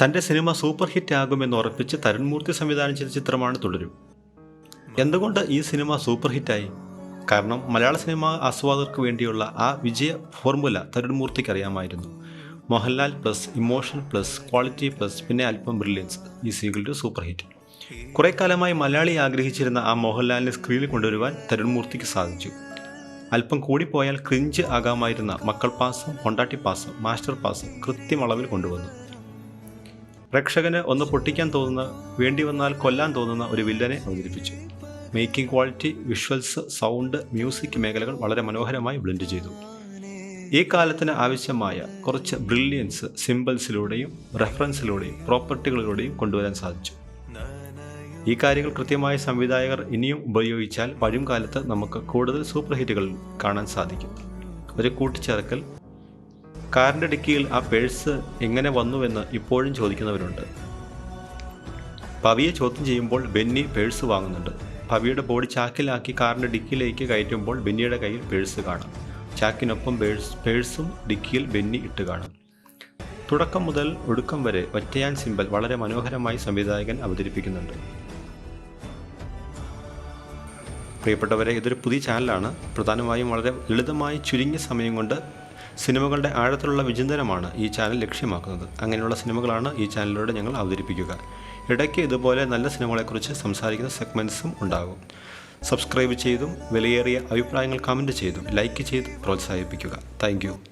തന്റെ cinema super hit ആകുമെന്ന് ഉറപ്പിച്ച് തരുൺമൂർത്തി സംവിധാനം ചെയ്ത ചിത്രമാണ് തുടരും. എന്തുകൊണ്ട് ഈ സിനിമ സൂപ്പർ ഹിറ്റായി കാരണം മലയാള സിനിമ ആസ്വാദകർക്ക് വേണ്ടിയുള്ള ആ വിജയ ഫോർമുല തരുൺമൂർത്തിക്ക് അറിയാമായിരുന്നു. Mohanlal plus emotion plus quality plus പിന്നെ അല്പം ബ്രില്യൻസ് ഈ സീക്വൽ ടു സൂപ്പർ ഹിറ്റ്. കുറേ കാലമായി മലയാളി ആഗ്രഹിച്ചിരുന്ന ആ മോഹൻലാലിനെ സ്ക്രീനിൽ കൊണ്ടുവരുവാൻ തരുൺമൂർത്തിക്ക് സാധിച്ചു. അല്പം കൂടിപ്പോയാൽ ക്രിഞ്ച് ആകാമായിരുന്ന മക്കൾ പാസം കൊണ്ടാട്ടി പാസം മാസ്റ്റർ പാസം കൃത്യം അളവിൽ കൊണ്ടുവന്നു. പ്രേക്ഷകന് ഒന്ന് പൊട്ടിക്കാൻ തോന്നുന്ന വേണ്ടി വന്നാൽ കൊല്ലാൻ തോന്നുന്ന ഒരു വില്ലനെ അവതരിപ്പിച്ചു. Making quality visuals sound music മേഖലകൾ വളരെ മനോഹരമായി ബ്ലെൻഡ് ചെയ്തു. ഈ കാലത്തിന് ആവശ്യമായ കുറച്ച് ബ്രില്യൻസ് സിമ്പിൾസിലൂടെയും റെഫറൻസിലൂടെയും പ്രോപ്പർട്ടികളിലൂടെയും കൊണ്ടുവരാൻ സാധിച്ചു. ഈ കാര്യങ്ങൾ കൃത്യമായ സംവിധായകർ ഇനിയും ഉപയോഗിച്ചാൽ വരും കാലത്ത് നമുക്ക് കൂടുതൽ സൂപ്പർ ഹിറ്റുകൾ കാണാൻ സാധിക്കും. ഒരു കൂട്ടിച്ചേർക്കൽ കാറിന്റെ ഡിക്കിയിൽ ആ പേഴ്സ് എങ്ങനെ വന്നുവെന്ന് ഇപ്പോഴും ചോദിക്കുന്നവരുണ്ട്. പവിയെ ചോദ്യം ചെയ്യുമ്പോൾ ബെന്നി പേഴ്സ് വാങ്ങുന്നുണ്ട്. പവിയുടെ ബോഡി ചാക്കിലാക്കി കാറിന്റെ ഡിക്കിയിലേക്ക് കയറ്റുമ്പോൾ ബെന്നിയുടെ കയ്യിൽ പേഴ്സ് കാണാം. ചാക്കിനൊപ്പം പേഴ്സ് പേഴ്സും ഡിക്കിയിൽ ബെന്നി ഇട്ട് കാണാം. തുടക്കം മുതൽ ഒടുക്കം വരെ ഒറ്റയാൻ സിമ്പൽ വളരെ മനോഹരമായി സംവിധായകൻ അവതരിപ്പിക്കുന്നുണ്ട്. പ്രിയപ്പെട്ടവരെ ഇതൊരു പുതിയ ചാനലാണ്. പ്രധാനമായും വളരെ ലളിതമായി ചുരുങ്ങിയ സമയം കൊണ്ട് സിനിമകളുടെ ആഴത്തിലുള്ള വിചിന്തനമാണ് ഈ ചാനൽ ലക്ഷ്യമാക്കുന്നത്. അങ്ങനെയുള്ള സിനിമകളാണ് ഈ ചാനലിലൂടെ ഞങ്ങൾ അവതരിപ്പിക്കുക. ഇടയ്ക്ക് ഇതുപോലെ നല്ല സിനിമകളെക്കുറിച്ച് സംസാരിക്കുന്ന സെഗ്മെന്റ്സും ഉണ്ടാകും. സബ്സ്ക്രൈബ് ചെയ്തും വിലയേറിയ അഭിപ്രായങ്ങൾ കമന്റ് ചെയ്തും ലൈക്ക് ചെയ്തും പ്രോത്സാഹിപ്പിക്കുക. താങ്ക്